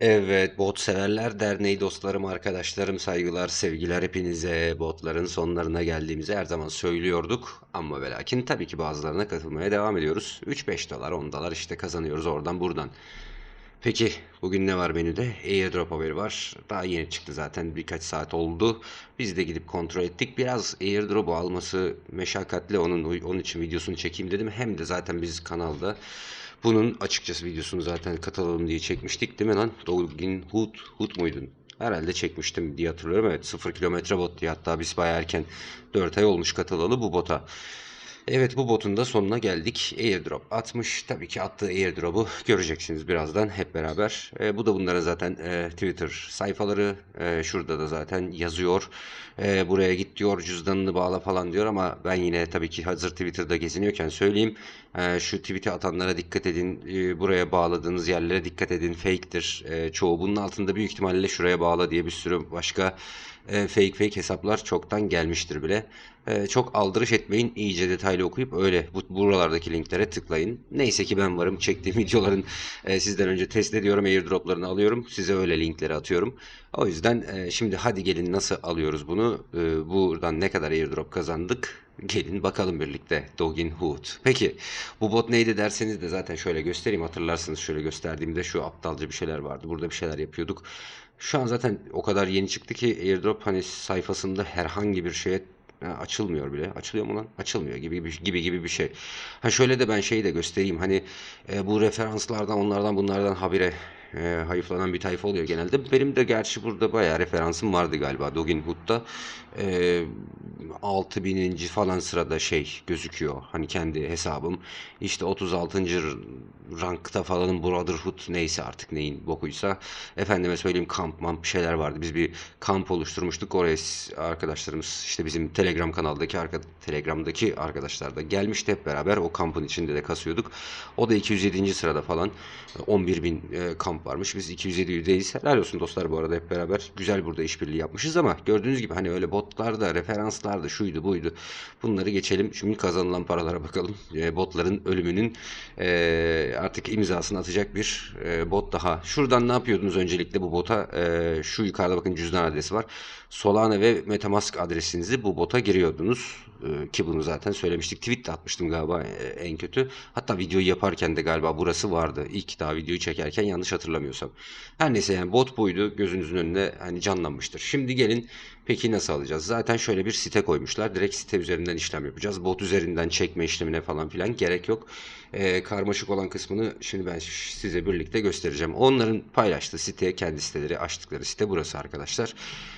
Evet, Bot Severler Derneği dostlarım, arkadaşlarım, saygılar, sevgiler hepinize. Botların sonlarına geldiğimizi her zaman söylüyorduk. Ama ve lakin tabii ki bazılarına katılmaya devam ediyoruz. 3-5 dolar, 10 dolar işte kazanıyoruz oradan buradan. Peki bugün ne var menüde? Airdrop haberi var. Daha yeni çıktı zaten birkaç saat oldu. Biz de gidip kontrol ettik. Biraz airdrop'u alması meşakkatli. Onun onun için videosunu çekeyim dedim. Hem de zaten biz kanalda bunun açıkçası videosunu zaten katılalım diye çekmiştik değil mi lan? Dogin Hood, Hood muydun? Herhalde çekmiştim diye hatırlıyorum. Evet 0 kilometre bot diye hatta biz bayağı erken 4 ay olmuş katılalı bu bota. Evet bu botun da sonuna geldik. Airdrop atmış. Tabii ki attığı airdrop'u göreceksiniz birazdan hep beraber. E, bu da bunların zaten e, Twitter sayfaları. E, şurada da zaten yazıyor. E, buraya git diyor cüzdanını bağla falan diyor ama ben yine tabii ki hazır Twitter'da geziniyorken söyleyeyim. E, şu tweet'i atanlara dikkat edin. E, buraya bağladığınız yerlere dikkat edin. Fake'tir e, çoğu. Bunun altında büyük ihtimalle şuraya bağla diye bir sürü başka e, fake fake hesaplar çoktan gelmiştir bile. E, çok aldırış etmeyin. iyice detaylı okuyup öyle bu, buralardaki linklere tıklayın. Neyse ki ben varım. Çektiğim videoların e, sizden önce test ediyorum. Airdroplarını alıyorum. Size öyle linkleri atıyorum. O yüzden e, şimdi hadi gelin nasıl alıyoruz bunu? E, buradan ne kadar airdrop kazandık? Gelin bakalım birlikte. Dogin Hood. Peki bu bot neydi derseniz de zaten şöyle göstereyim. Hatırlarsınız şöyle gösterdiğimde şu aptalca bir şeyler vardı. Burada bir şeyler yapıyorduk. Şu an zaten o kadar yeni çıktı ki airdrop hani sayfasında herhangi bir şeye açılmıyor bile. Açılıyor mu lan? Açılmıyor gibi gibi gibi gibi bir şey. Ha şöyle de ben şeyi de göstereyim. Hani e, bu referanslardan onlardan bunlardan habire e, hayıflanan bir tayfa oluyor genelde. Benim de gerçi burada bayağı referansım vardı galiba Dogin Hood'da. E, 6000. falan sırada şey gözüküyor. Hani kendi hesabım. İşte 36. rankta falanın Brotherhood neyse artık neyin bokuysa. Efendime söyleyeyim kamp mamp şeyler vardı. Biz bir kamp oluşturmuştuk. Oraya arkadaşlarımız işte bizim Telegram kanaldaki arka, Telegram'daki arkadaşlar da gelmişti hep beraber. O kampın içinde de kasıyorduk. O da 207. sırada falan. 11 bin e, kamp varmış. Biz 207'deyiz. Helal olsun dostlar bu arada hep beraber. Güzel burada işbirliği yapmışız ama gördüğünüz gibi hani öyle botlarda, referanslarda şuydu buydu. Bunları geçelim. Şimdi kazanılan paralara bakalım. E, botların ölümünün e, artık imzasını atacak bir e, bot daha. Şuradan ne yapıyordunuz öncelikle bu bota? E, şu yukarıda bakın cüzdan adresi var. Solana ve Metamask adresinizi bu bota giriyordunuz. E, ki bunu zaten söylemiştik. Tweet de atmıştım galiba e, en kötü. Hatta videoyu yaparken de galiba burası vardı. İlk daha videoyu çekerken yanlış hatırlamıyorsam. Her neyse yani bot buydu. Gözünüzün önünde hani canlanmıştır. Şimdi gelin peki nasıl alacağız? Zaten şöyle bir site koymuşlar. Direkt site üzerinden işlem yapacağız. Bot üzerinden çekme işlemine falan filan gerek yok. E, karmaşık olan kısmını şimdi ben size birlikte göstereceğim. Onların paylaştığı site, kendi siteleri açtıkları site burası arkadaşlar.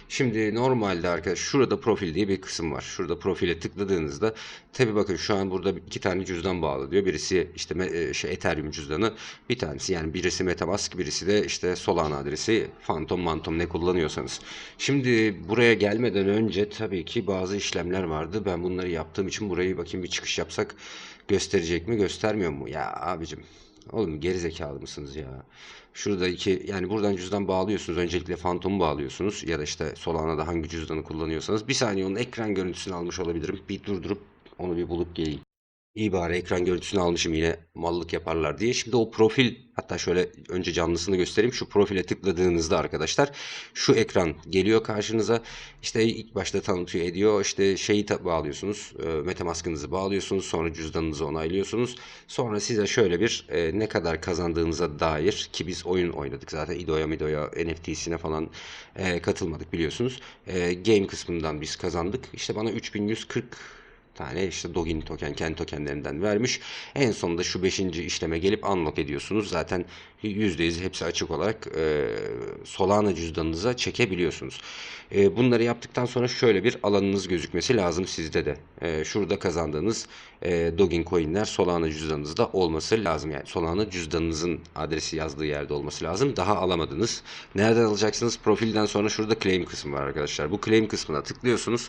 Şimdi normalde arkadaş şurada profil diye bir kısım var. Şurada profile tıkladığınızda tabi bakın şu an burada iki tane cüzdan bağlı diyor. Birisi işte e, şey Ethereum cüzdanı bir tanesi yani birisi Metamask birisi de işte Solana adresi Phantom Mantom ne kullanıyorsanız. Şimdi buraya gelmeden önce tabii ki bazı işlemler vardı. Ben bunları yaptığım için burayı bakayım bir çıkış yapsak gösterecek mi göstermiyor mu? Ya abicim Oğlum geri zekalı mısınız ya? Şurada iki yani buradan cüzdan bağlıyorsunuz. Öncelikle Phantom'u bağlıyorsunuz ya da işte Solana'da hangi cüzdanı kullanıyorsanız. Bir saniye onun ekran görüntüsünü almış olabilirim. Bir durdurup onu bir bulup geleyim. İyi bari ekran görüntüsünü almışım yine mallık yaparlar diye. Şimdi o profil hatta şöyle önce canlısını göstereyim. Şu profile tıkladığınızda arkadaşlar şu ekran geliyor karşınıza. İşte ilk başta tanıtıyor ediyor. İşte şeyi bağlıyorsunuz. E, Metamask'ınızı bağlıyorsunuz. Sonra cüzdanınızı onaylıyorsunuz. Sonra size şöyle bir e, ne kadar kazandığınıza dair ki biz oyun oynadık zaten. İdo'ya Mido'ya NFT'sine falan e, katılmadık biliyorsunuz. E, game kısmından biz kazandık. İşte bana 3140 tane işte Dogin token, kendi tokenlerinden vermiş. En sonunda şu 5. işleme gelip unlock ediyorsunuz. Zaten %100 hepsi açık olarak e, Solana cüzdanınıza çekebiliyorsunuz. E, bunları yaptıktan sonra şöyle bir alanınız gözükmesi lazım sizde de. E, şurada kazandığınız e, Dogin coinler Solana cüzdanınızda olması lazım. Yani Solana cüzdanınızın adresi yazdığı yerde olması lazım. Daha alamadınız. Nereden alacaksınız? Profilden sonra şurada claim kısmı var arkadaşlar. Bu claim kısmına tıklıyorsunuz.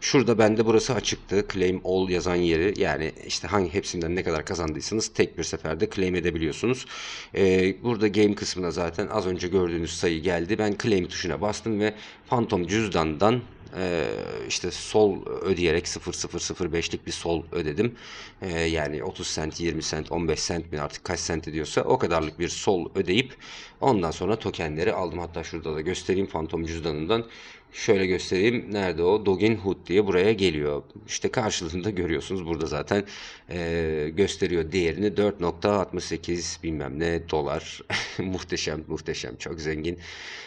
Şurada bende burası açıktı claim all yazan yeri yani işte hangi hepsinden ne kadar kazandıysanız tek bir seferde claim edebiliyorsunuz. Ee, burada game kısmına zaten az önce gördüğünüz sayı geldi. Ben claim tuşuna bastım ve Phantom cüzdandan e, işte sol ödeyerek 0.005'lik bir sol ödedim. E, yani 30 cent, 20 cent, 15 cent mi artık kaç cent ediyorsa o kadarlık bir sol ödeyip ondan sonra tokenleri aldım. Hatta şurada da göstereyim Phantom cüzdanından. Şöyle göstereyim. Nerede o? Dogin Hood diye buraya geliyor. İşte karşılığında görüyorsunuz. Burada zaten e, gösteriyor değerini 4.68 bilmem ne dolar. muhteşem muhteşem çok zengin.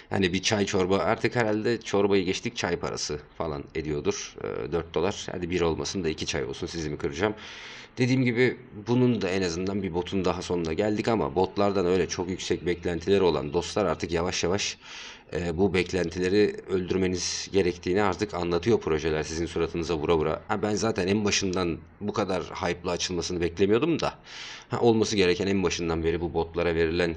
Hani bir çay çorba artık herhalde çorbayı geçtik çay parası falan ediyordur. E, 4 dolar. Hadi bir olmasın da iki çay olsun sizi mi kıracağım. Dediğim gibi bunun da en azından bir botun daha sonuna geldik ama botlardan öyle çok yüksek beklentileri olan dostlar artık yavaş yavaş e, bu beklentileri öldürmeniz gerektiğini artık anlatıyor projeler sizin suratınıza vura vura. Ha, ben zaten en başından bu kadar hype'la açılmasını beklemiyordum da ha, olması gereken en başından beri bu botlara verilen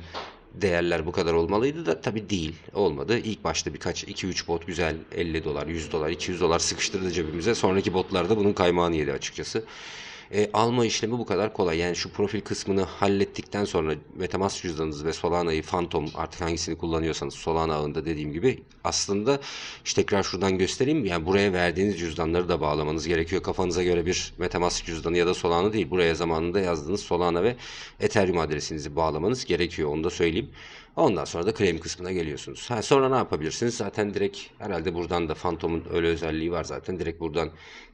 değerler bu kadar olmalıydı da tabii değil. Olmadı. İlk başta birkaç 2-3 bot güzel 50 dolar, 100 dolar, 200 dolar sıkıştırdı cebimize. Sonraki botlarda bunun kaymağını yedi açıkçası. E, alma işlemi bu kadar kolay. Yani şu profil kısmını hallettikten sonra Metamask cüzdanınız ve Solana'yı Phantom artık hangisini kullanıyorsanız Solana ağında dediğim gibi aslında işte tekrar şuradan göstereyim. Yani buraya verdiğiniz cüzdanları da bağlamanız gerekiyor. Kafanıza göre bir Metamask cüzdanı ya da Solana değil. Buraya zamanında yazdığınız Solana ve Ethereum adresinizi bağlamanız gerekiyor. Onu da söyleyeyim. Ondan sonra da claim kısmına geliyorsunuz. Ha, sonra ne yapabilirsiniz? Zaten direkt herhalde buradan da Phantom'un öyle özelliği var zaten. Direkt buradan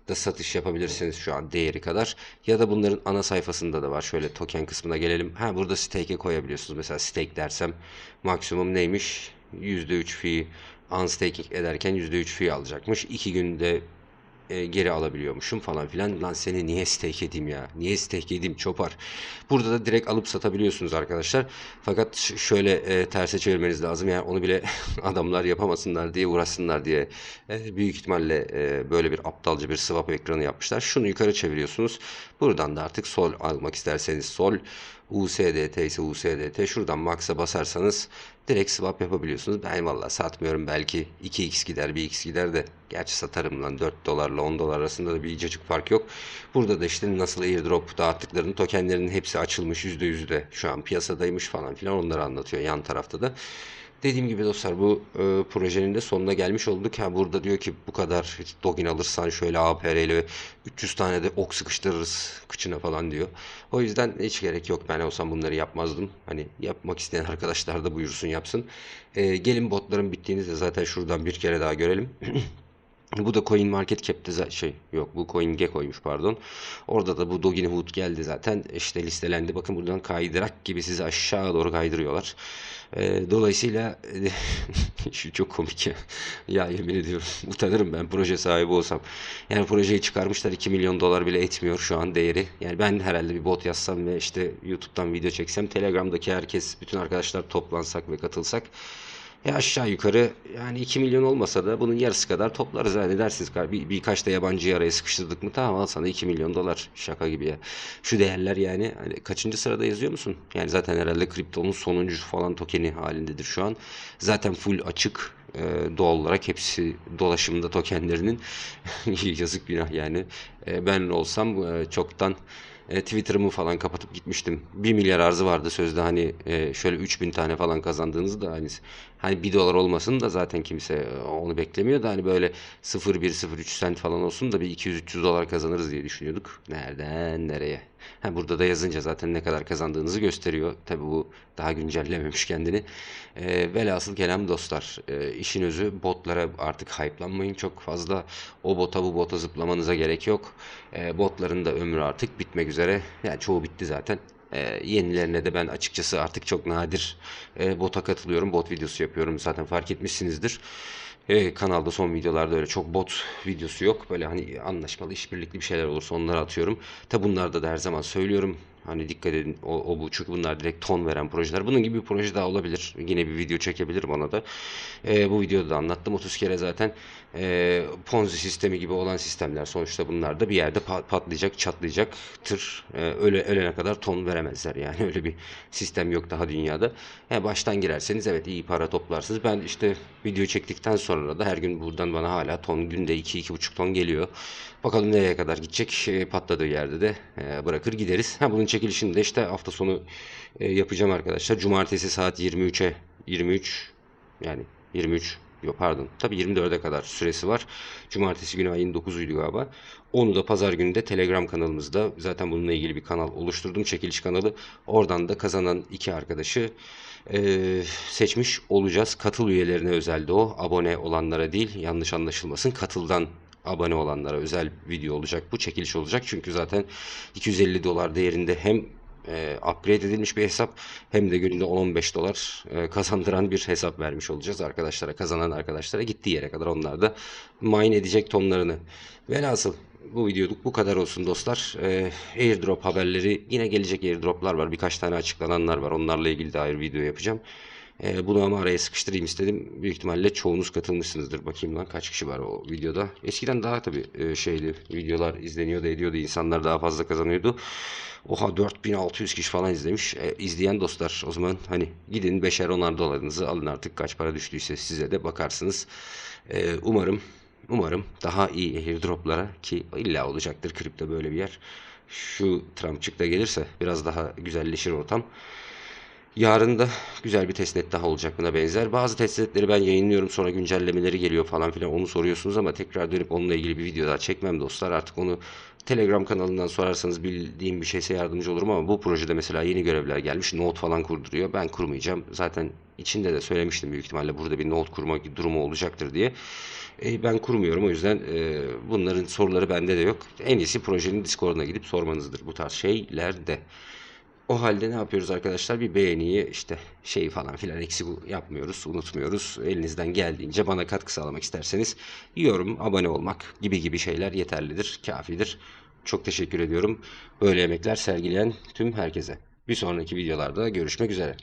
da satış yapabilirsiniz şu an değeri kadar. Ya da bunların ana sayfasında da var. Şöyle token kısmına gelelim. Ha burada stake'e koyabiliyorsunuz. Mesela stake dersem maksimum neymiş? %3 fee unstaking ederken %3 fee alacakmış. 2 günde e, geri alabiliyormuşum falan filan. Lan seni niye stake edeyim ya? Niye stake edeyim çopar? Burada da direkt alıp satabiliyorsunuz arkadaşlar. Fakat şöyle e, terse çevirmeniz lazım. Yani onu bile adamlar yapamasınlar diye uğraşsınlar diye e, büyük ihtimalle e, böyle bir aptalca bir swap ekranı yapmışlar. Şunu yukarı çeviriyorsunuz. Buradan da artık sol almak isterseniz sol USDT ise USDT şuradan max'a basarsanız direkt swap yapabiliyorsunuz. Ben valla satmıyorum belki 2x gider 1x gider de gerçi satarım lan 4 dolarla 10 dolar arasında da bir icacık fark yok. Burada da işte nasıl airdrop dağıttıklarını tokenlerinin hepsi açılmış %100 de şu an piyasadaymış falan filan onları anlatıyor yan tarafta da. Dediğim gibi dostlar bu e, projenin de sonuna gelmiş olduk. Ha, burada diyor ki bu kadar dogin alırsan şöyle APR ile 300 tane de ok sıkıştırırız kıçına falan diyor. O yüzden hiç gerek yok. Ben olsam bunları yapmazdım. Hani yapmak isteyen arkadaşlar da buyursun yapsın. E, gelin botların bittiğinizde zaten şuradan bir kere daha görelim. Bu da Coin Market Cap'te şey yok bu Coin Gecko'ymuş pardon. Orada da bu Doggy Hood geldi zaten işte listelendi. Bakın buradan kaydırak gibi sizi aşağı doğru kaydırıyorlar. Ee, dolayısıyla şu çok komik ya. Ya yemin ediyorum utanırım ben proje sahibi olsam. Yani projeyi çıkarmışlar 2 milyon dolar bile etmiyor şu an değeri. Yani ben herhalde bir bot yazsam ve işte YouTube'dan video çeksem Telegram'daki herkes bütün arkadaşlar toplansak ve katılsak ya aşağı yukarı yani 2 milyon olmasa da bunun yarısı kadar toplarız. Yani dersiniz bir, birkaç da yabancıyı araya sıkıştırdık mı tamam al sana 2 milyon dolar şaka gibi ya. Şu değerler yani hani kaçıncı sırada yazıyor musun? Yani zaten herhalde kriptonun sonuncu falan tokeni halindedir şu an. Zaten full açık e, doğal olarak hepsi dolaşımda tokenlerinin yazık günah yani. E, ben olsam e, çoktan e, Twitter'ımı falan kapatıp gitmiştim. 1 milyar arzı vardı sözde hani e, şöyle 3000 tane falan kazandığınızda hani hani 1 dolar olmasın da zaten kimse e, onu beklemiyor da hani böyle 0.1 0.3 cent falan olsun da bir 200-300 dolar kazanırız diye düşünüyorduk. Nereden nereye? Ha, burada da yazınca zaten ne kadar kazandığınızı gösteriyor. Tabi bu daha güncellememiş kendini. E, velhasıl kelam dostlar. E, işin özü botlara artık hype'lanmayın çok fazla. O bota bu bota zıplamanıza gerek yok. E, botların da ömrü artık bitmek üzere. Yani çoğu bitti zaten. E, yenilerine de ben açıkçası artık çok nadir e, bota katılıyorum. Bot videosu yapıyorum. Zaten fark etmişsinizdir. E, kanalda son videolarda öyle çok bot videosu yok. Böyle hani anlaşmalı, işbirlikli bir şeyler olursa onları atıyorum. Tabi bunlarda da her zaman söylüyorum. Hani dikkat edin o, o bu çünkü bunlar direkt ton veren projeler. Bunun gibi bir proje daha olabilir. Yine bir video çekebilirim ona da. Ee, bu videoda da anlattım 30 kere zaten. Ee, Ponzi sistemi gibi olan sistemler sonuçta bunlar da bir yerde pa- patlayacak, çatlayacak tır. Ee, öyle ölene kadar ton veremezler yani öyle bir sistem yok daha dünyada. He, baştan girerseniz evet iyi para toplarsınız. Ben işte video çektikten sonra da her gün buradan bana hala ton günde 2-2,5 ton geliyor. Bakalım nereye kadar gidecek. E, patladığı yerde de e, bırakır gideriz. Ha, bunun çekilişini de işte hafta sonu e, yapacağım arkadaşlar. Cumartesi saat 23'e 23 yani 23 yok pardon tabii 24'e kadar süresi var. Cumartesi günü ayın 9'uydu galiba. Onu da pazar günü de Telegram kanalımızda zaten bununla ilgili bir kanal oluşturdum. Çekiliş kanalı. Oradan da kazanan iki arkadaşı e, seçmiş olacağız. Katıl üyelerine özelde o. Abone olanlara değil yanlış anlaşılmasın. Katıldan abone olanlara özel video olacak. Bu çekiliş olacak. Çünkü zaten 250 dolar değerinde hem e, upgrade edilmiş bir hesap hem de günde 10-15 dolar e, kazandıran bir hesap vermiş olacağız arkadaşlara. Kazanan arkadaşlara gittiği yere kadar onlar da mine edecek tonlarını. Velhasıl bu videoluk bu kadar olsun dostlar. E, airdrop haberleri yine gelecek airdroplar var. Birkaç tane açıklananlar var. Onlarla ilgili de ayrı video yapacağım. E, bunu ama araya sıkıştırayım istedim. Büyük ihtimalle çoğunuz katılmışsınızdır. Bakayım lan kaç kişi var o videoda. Eskiden daha tabii e, şeyli videolar izleniyordu ediyordu. İnsanlar daha fazla kazanıyordu. Oha 4600 kişi falan izlemiş. E, izleyen dostlar o zaman hani gidin beşer onar dolarınızı alın artık kaç para düştüyse size de bakarsınız. E, umarım umarım daha iyi airdroplara ki illa olacaktır kripto böyle bir yer. Şu Trumpçık da gelirse biraz daha güzelleşir ortam. Yarın da güzel bir testnet daha olacak buna benzer. Bazı testnetleri ben yayınlıyorum sonra güncellemeleri geliyor falan filan onu soruyorsunuz ama tekrar dönüp onunla ilgili bir video daha çekmem dostlar. Artık onu Telegram kanalından sorarsanız bildiğim bir şeyse yardımcı olurum ama bu projede mesela yeni görevler gelmiş. Node falan kurduruyor. Ben kurmayacağım. Zaten içinde de söylemiştim büyük ihtimalle burada bir node kurma durumu olacaktır diye. E, ben kurmuyorum o yüzden e, bunların soruları bende de yok. En iyisi projenin Discord'una gidip sormanızdır bu tarz şeylerde. O halde ne yapıyoruz arkadaşlar? Bir beğeniyi işte şey falan filan eksik yapmıyoruz, unutmuyoruz. Elinizden geldiğince bana katkı sağlamak isterseniz yorum, abone olmak gibi gibi şeyler yeterlidir, kafidir. Çok teşekkür ediyorum. Böyle emekler sergileyen tüm herkese. Bir sonraki videolarda görüşmek üzere.